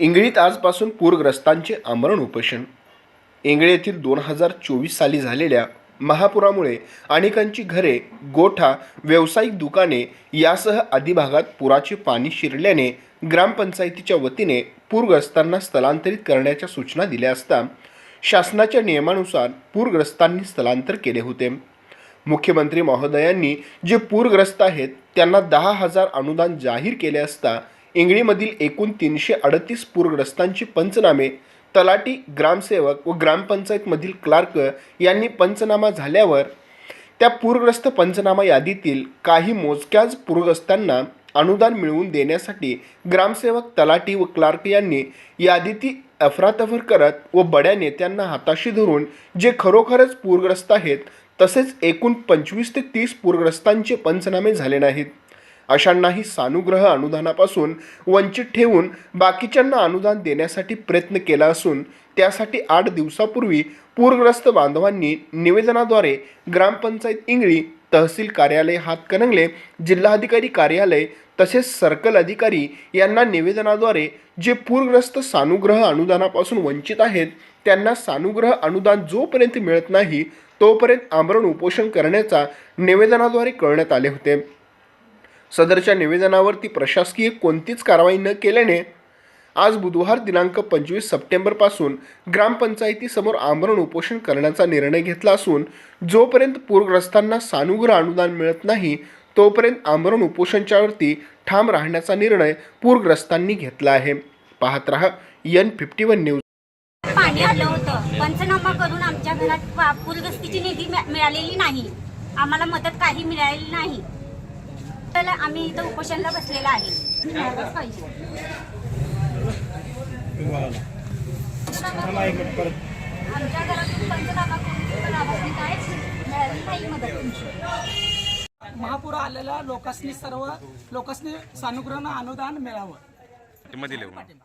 इंगळीत आजपासून पूरग्रस्तांचे आमरण उपोषण. इंगळे येथील दोन हजार चोवीस साली झालेल्या महापुरामुळे अनेकांची घरे गोठा व्यावसायिक दुकाने यासह आदी भागात पुराचे पाणी शिरल्याने ग्रामपंचायतीच्या वतीने पूरग्रस्तांना स्थलांतरित करण्याच्या सूचना दिल्या असता शासनाच्या नियमानुसार पूरग्रस्तांनी स्थलांतर केले होते. मुख्यमंत्री महोदयांनी जे पूरग्रस्त आहेत त्यांना दहा हजार अनुदान जाहीर केले असता इंगळीमधील एकूण तीनशे अडतीस पूरग्रस्तांचे पंचनामे तलाटी ग्रामसेवक व ग्रामपंचायतमधील क्लार्क यांनी पंचनामा झाल्यावर त्या पूरग्रस्त पंचनामा यादीतील काही मोजक्याच पूरग्रस्तांना अनुदान मिळवून देण्यासाठी ग्रामसेवक तलाटी व क्लार्क यांनी यादीती अफरातफर करत व बड्या नेत्यांना हाताशी धरून जे खरोखरच पूरग्रस्त आहेत तसेच एकूण पंचवीस ते तीस पूरग्रस्तांचे पंचनामे झाले नाहीत. अशांनाही सानुग्रह अनुदानापासून वंचित ठेवून बाकीच्यांना अनुदान देण्यासाठी प्रयत्न केला असून त्यासाठी आठ दिवसापूर्वी पूरग्रस्त बांधवांनी निवेदनाद्वारे ग्रामपंचायत इंगळी तहसील कार्यालय हातकणंगले जिल्हाधिकारी कार्यालय तसेच सर्कल अधिकारी यांना निवेदनाद्वारे जे पूरग्रस्त सानुग्रह अनुदानापासून वंचित आहेत त्यांना सानुग्रह अनुदान जोपर्यंत मिळत नाही तोपर्यंत आमरण उपोषण करण्याचा निवेदनाद्वारे कळण्यात आले होते. सदरच्या निवेदनावरती प्रशासकीय कोणतीच कारवाई न केल्याने आज बुधवार दिनांक पंचवीस सप्टेंबरपासून ग्रामपंचायतीसमोर आमरण उपोषण करण्याचा निर्णय घेतला असून जोपर्यंत पूरग्रस्तांना सानुग्रह अनुदान मिळत नाही तोपर्यंत आमरण उपोषणच्यावरती ठाम राहण्याचा निर्णय पूरग्रस्तांनी घेतला आहे. पाहत रहा एन फिफ्टी वन न्यूज पाणी आलं होतं. पंचनामा करून आमच्या घरात पूरग्रस्तीची निधी मिळालेली नाही. आम्हाला मदत काही मिळालेली नाही. तर आम्ही इथं उपोषणला बसलेला आहे. पाहिजे. आमच्या घरातून पंचनामा करून नाही मदत तुमची. महापूर आलेल्या लोकांनी सर्व लोकांनी सानुग्रह अनुदान मिळावं. मध्ये लिहू पाठिंबा